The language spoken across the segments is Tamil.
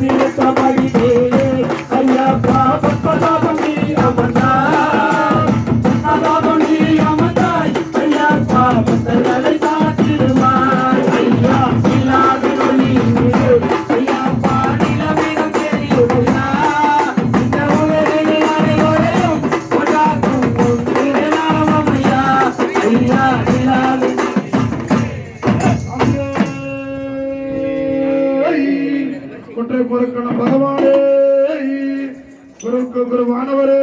We Sabine, Sabine, Sabine, குற்றை பொறுக்கணும் பகவானே. குறுக்கு குருவானவரே.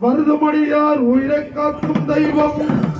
வருதுமடியார் உயிரை காக்கும் தெய்வம்.